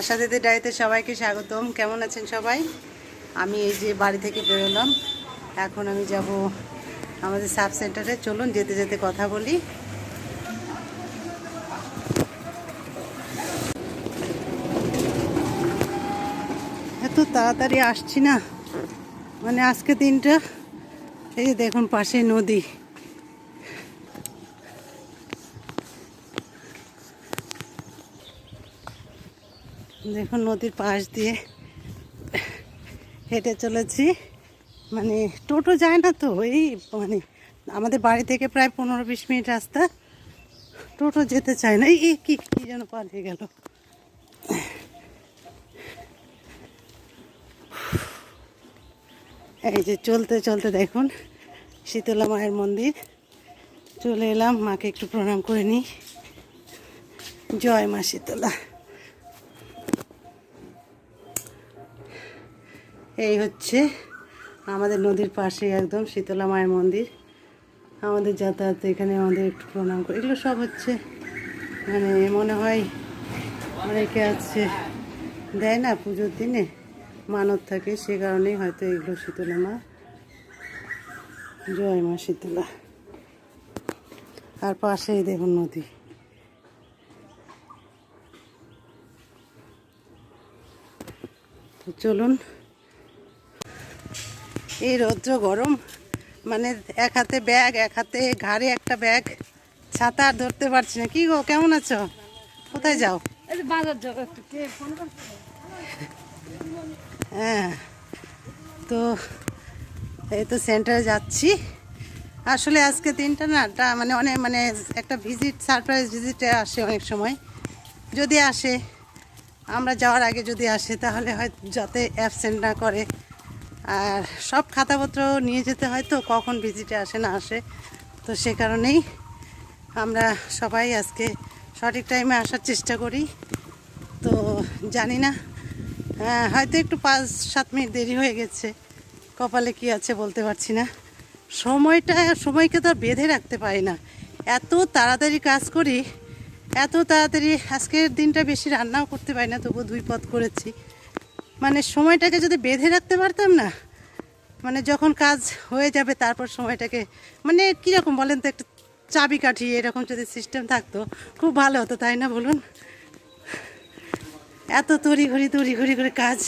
আশা দিদি ডায়েতে সবাইকে স্বাগতম। কেমন আছেন সবাই? আমি এই যে বাড়ি থেকে বেরোলাম। এখন আমি যাব আমাদের সাব সেন্টারে। চলুন, যেতে যেতে কথা বলি। এত তাড়াতাড়ি আসছি না। মানে আজকে দিনটা, এই দেখুন পাশে নদী। দেখুন, নদীর পাশ দিয়ে হেঁটে চলেছি। মানে টোটো যায় না তো, এই মানে আমাদের বাড়ি থেকে প্রায় পনেরো বিশ মিনিট রাস্তা। টোটো যেতে চায় না, এই কি কি যেন পালিয়ে গেল। এই যে চলতে চলতে দেখুন, শীতলা মায়ের মন্দির। চলে এলাম, মাকে একটু প্রণাম করে নিই। জয় মা শীতলা। এই হচ্ছে আমাদের নদীর পাশে একদম শীতলা মায়ের মন্দির। আমাদের যাতায়াত এখানে আমাদের একটু প্রণাম করে। এগুলো সব হচ্ছে মানে মনে হয় অনেকে আছে দেয় না পুজোর দিনে, মানত থাকে, সে কারণেই হয়তো এগুলো শীতলা মা। জয় মা শীতলা। আর পাশেই দেখুন নদী। তো চলুন এই রৌদ্র গরম মানে এক হাতে ব্যাগ এক হাতে ঘাড়ে একটা ব্যাগ ছাতা আর ধরতে পারছি না। কি গো কেমন আছো? কোথায় যাও? হ্যাঁ তো এই তো সেন্টারে যাচ্ছি। আসলে আজকে দিনটা না মানে অনেক মানে একটা ভিজিট সারপ্রাইজ ভিজিটে আসে অনেক সময়। যদি আসে আমরা যাওয়ার আগে যদি আসে তাহলে হয় যাতে অ্যাবসেন্ট না করে। আর সব খাতাপত্র নিয়ে যেতে হয় তো কখন ভিজিটে আসে না আসে। তো সে কারণেই আমরা সবাই আজকে সঠিক টাইমে আসার চেষ্টা করি। তো জানি না হ্যাঁ, হয়তো একটু পাঁচ সাত মিনিট দেরি হয়ে গেছে। কপালে কি আছে বলতে পারছি না। সময়টা সময়কে তো বেঁধে রাখতে পারি না। এত তাড়াতাড়ি কাজ করি এত তাড়াতাড়ি আজকের দিনটা বেশি রান্নাও করতে পারি না তবু দুই পথ করেছি। মানে সময়টাকে যদি বেঁধে রাখতে পারতাম না মানে যখন কাজ হয়ে যাবে তারপর সময়টাকে মানে কীরকম বলেন তো একটা চাবি কাঠি এরকম যদি সিস্টেম থাকতো খুব ভালো হতো তাই না বলুন? এত তড়ি ঘড়ি তড়ি ঘড়ি করে কাজ।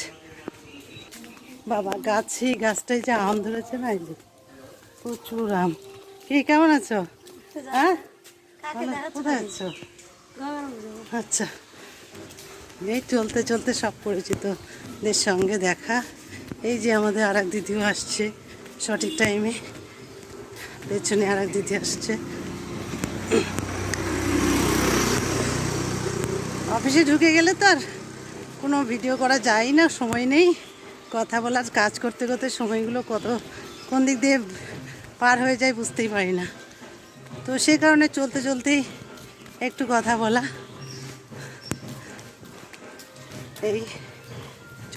বাবা গাছে গাছটায় যে আম ধরেছে না এই যে প্রচুর আম। কি কেমন আছো? হ্যাঁ? কোথায় আছো? আচ্ছা। এই চলতে চলতে সব পরিচিতদের সঙ্গে দেখা। এই যে আমাদের আর এক দিদিও আসছে সঠিক টাইমে পেছনে আর এক দিদি আসছে। অফিসে ঢুকে গেলে তো আর কোনো ভিডিও করা যায় না, সময় নেই। কথা বলার, কাজ করতে করতে সময়গুলো কত, কোন দিক দিয়ে পার হয়ে যায় বুঝতেই পারি না। তো সে কারণে চলতে চলতেই একটু কথা বলা। এই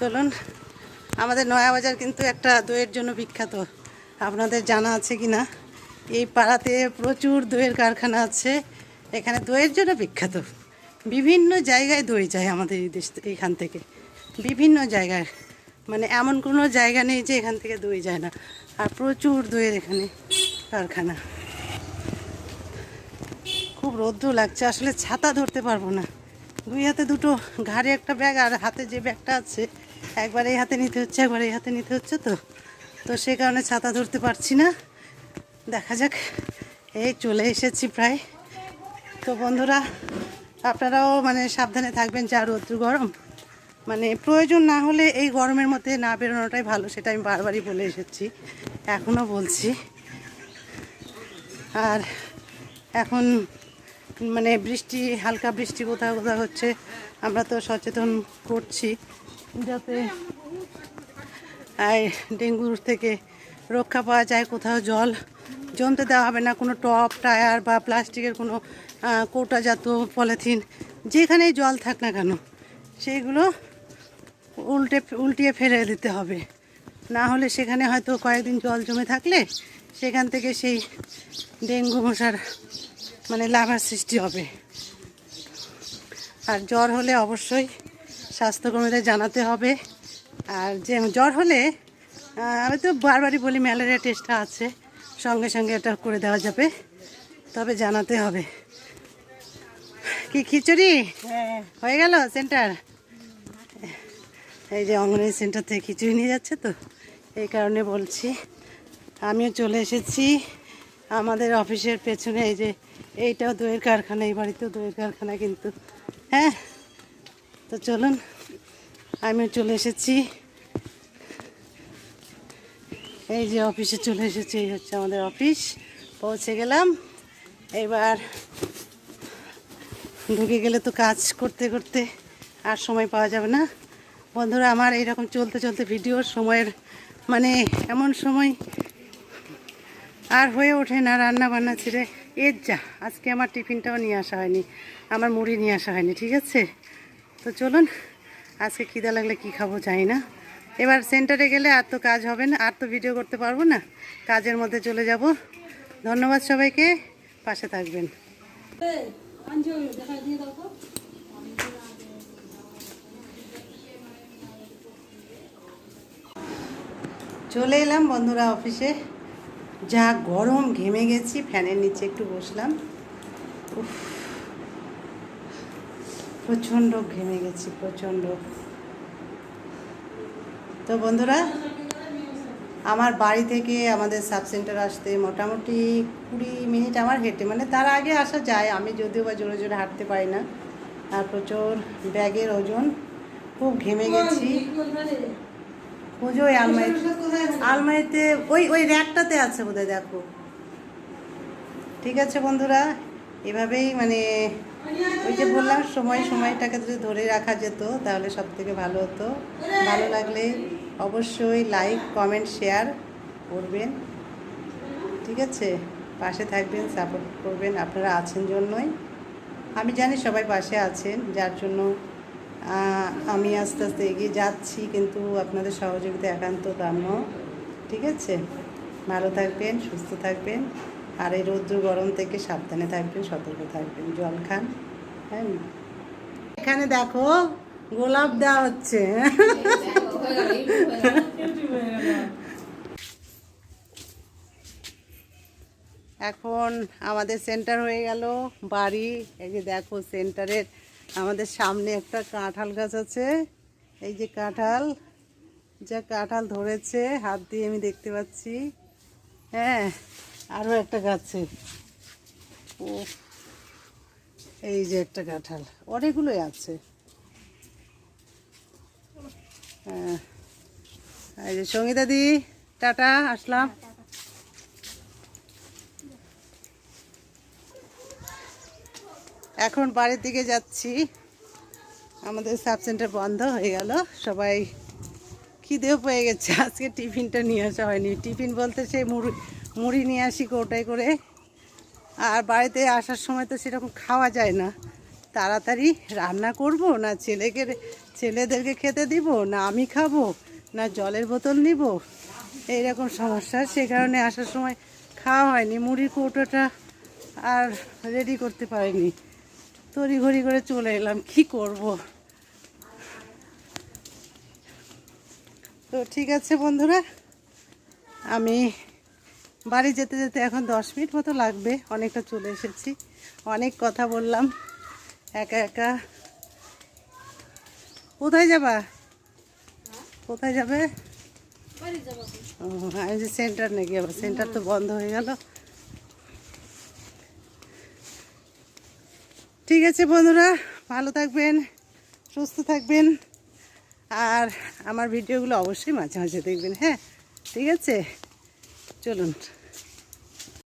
চলুন, আমাদের নয়াবাজার কিন্তু একটা দইয়ের জন্য বিখ্যাত। আপনাদের জানা আছে কি না এই পাড়াতে প্রচুর দইয়ের কারখানা আছে, এখানে দইয়ের জন্য বিখ্যাত। বিভিন্ন জায়গায় দই যায় আমাদের এই দেশ এখান থেকে। বিভিন্ন জায়গায়। মানে এমন কোনো জায়গা নেই যে এখান থেকে দই যায় না। আর প্রচুর দইয়ের এখানে কারখানা। খুব রৌদ্র লাগছে, আসলে ছাতা ধরতে পারব না। দুই হাতে দুটো, ঘাড়ে একটা ব্যাগ আর হাতে যে ব্যাগটা আছে একবার এই হাতে নিতে হচ্ছে, একবার এই হাতে নিতে হচ্ছে তো। তো সে কারণে ছাতা ধরতে পারছি না। দেখা যাক, এই চলে এসেছি প্রায়। তো বন্ধুরা, আপনারাও মানে সাবধানে থাকবেন যা রৌদ্র গরম। মানে প্রয়োজন না হলে এই গরমের মধ্যে না বেরোনোটাই ভালো, সেটা আমি বারবারই বলে এসেছি এখনও বলছি। আর এখন মানে বৃষ্টি, হালকা বৃষ্টি কোথাও কোথাও হচ্ছে, আমরা তো সচেতন করছি। যাতে ডেঙ্গুর থেকে রক্ষা পাওয়া যায়, কোথাও জল জমতে দেওয়া হবে না, কোনো টপ টায়ার বা প্লাস্টিকের কোনো কৌটাজাত পলিথিন, যেখানেই জল থাক না কেন সেইগুলো উল্টে, উল্টিয়ে ফেলে দিতে হবে। না হলে সেখানে হয়তো কয়েকদিন জল জমে থাকলে সেখান থেকে সেই ডেঙ্গু মশার মানে লাভার সৃষ্টি হবে। আর জ্বর হলে অবশ্যই স্বাস্থ্যকর্মীদের জানাতে হবে। আর যে জ্বর হলে আমি তো বারবারই বলি ম্যালেরিয়া টেস্টটা আছে সঙ্গে সঙ্গে এটা করে দেওয়া যাবে তবে জানাতে হবে। কি খিচুড়ি? হয়ে গেল সেন্টার? এই যে অঙ্গনওয়াড়ি সেন্টার থেকে খিচুড়ি নিয়ে যাচ্ছে তো এই কারণে বলছি। আমিও চলে এসেছি আমাদের অফিসের পেছনে এই যে এইটাও দইয়ের কারখানা এই বাড়িতেও দইয়ের কারখানা কিন্তু। হ্যাঁ? তো চলুন আমিও চলে এসেছি। এই যে অফিসে চলে এসেছি, এই হচ্ছে আমাদের অফিস। পৌঁছে গেলাম। এবার ঢুকে গেলে তো কাজ করতে করতে আর সময় পাওয়া যাবে না। বন্ধুরা, আমার এইরকম চলতে চলতে ভিডিওর সময়ের মানে এমন সময় আর হয়ে ওঠে না রান্না বান্না ছেড়ে। এর যা, আজকে আমার টিফিনটাও নিয়ে আসা হয়নি, আমার মুড়ি নিয়ে আসা হয়নি, ঠিক আছে? তো চলুন, আজকে খিদা লাগলে কি খাব জানি না। এবার সেন্টারে গেলে আর তো কাজ হবে না, আর তো ভিডিও করতে পারব না। কাজের মধ্যে চলে যাব। ধন্যবাদ সবাইকে, পাশে থাকবেন। চলে এলাম বন্ধুরা অফিসে যা গরম ঘেমে গেছি ফ্যানের নিচে একটু বসলাম। প্রচণ্ড ঘেমে গেছি, প্রচণ্ড। তো বন্ধুরা, আমার বাড়ি থেকে আমাদের সাব সেন্টার আসতে মোটামুটি কুড়ি মিনিট আমার হেঁটে মানে তার আগে আসা যায়। আমি যদিও বা জোরে জোরে হাঁটতে পারি না, আর প্রচুর ব্যাগের ওজন, খুব ঘেমে গেছি। পুজো ওই আলমারি আলমারিতে, ওই ওই র্যাকটাতে আছে বোধহয়, দেখো। ঠিক আছে বন্ধুরা, এভাবেই মানে ওই যে বললাম, সময় সময়টাকে যদি ধরে রাখা যেত, তাহলে সব থেকে ভালো হতো। ভালো লাগলে অবশ্যই লাইক কমেন্ট শেয়ার করবেন। ঠিক আছে? পাশে থাকবেন সাপোর্ট করবেন। আপনারা আছেন জন্যই। আমি জানি সবাই পাশে আছেন, যার জন্য আমি আস্তে আস্তে এগিয়ে যাচ্ছি, কিন্তু আপনাদের সহযোগিতা একান্ত কাম্য। ঠিক আছে? ভালো থাকবেন, সুস্থ থাকবেন। আর এই রৌদ্র গরম থেকে সাবধানে থাকবেন, সতর্ক থাকবেন। জল খান হ্যাঁ? এখানে দেখো, গোলাপ দেওয়া হচ্ছে। এখন আমাদের সেন্টার হয়ে গেল, বাড়ি। এই যে দেখো সেন্টারের আমাদের সামনে একটা কাঁঠাল গাছ আছে। এই যে কাঁঠাল, যা কাঁঠাল ধরেছে, হাত দিয়ে আমি দেখতে পাচ্ছি। হ্যাঁ? আরও একটা গাছে ও এই যে একটা কাঁঠাল। অনেকগুলোই আছে। হ্যাঁ। এই যে সঙ্গীতা দি টাটা, আসলাম। এখন বাড়ির দিকে যাচ্ছি। আমাদের সাব সেন্টার বন্ধ হয়ে গেল। সবাই খিদেও পেয়ে গেছে। আজকে টিফিনটা নিয়ে আসা হয়নি। টিফিন বলতে সেই মুড়ি মুড়ি নিয়ে আসি কোটাই করে। আর বাড়িতে আসার সময় তো সেরকম খাওয়া যায় না। তাড়াতাড়ি রান্না করব, না ছেলেকে, ছেলেদেরকে খেতে দিব, না আমি খাব, না জলের বোতল নিব। এইরকম সমস্যা। সে কারণে আসার সময় খাওয়া হয়নি। মুড়ির কৌটোটা আর রেডি করতে পারিনি। তড়ি ঘড়ি করে চলে এলাম। কি করব? তো ঠিক আছে বন্ধুরা, আমি বাড়ি যেতে যেতে এখন দশ মিনিট মতো লাগবে, অনেকটা চলে এসেছি। অনেক কথা বললাম, একা একা। কোথায় যাবা? কোথায় যাবে? ও আমি যে সেন্টার নাকি আবার সেন্টার তো বন্ধ হয়ে গেল। ঠিক আছে বন্ধুরা, ভালো থাকবেন, সুস্থ থাকবেন, আর আমার ভিডিওগুলো অবশ্যই মাঝে মাঝে দেখবেন হ্যাঁ? ঠিক আছে? চলুন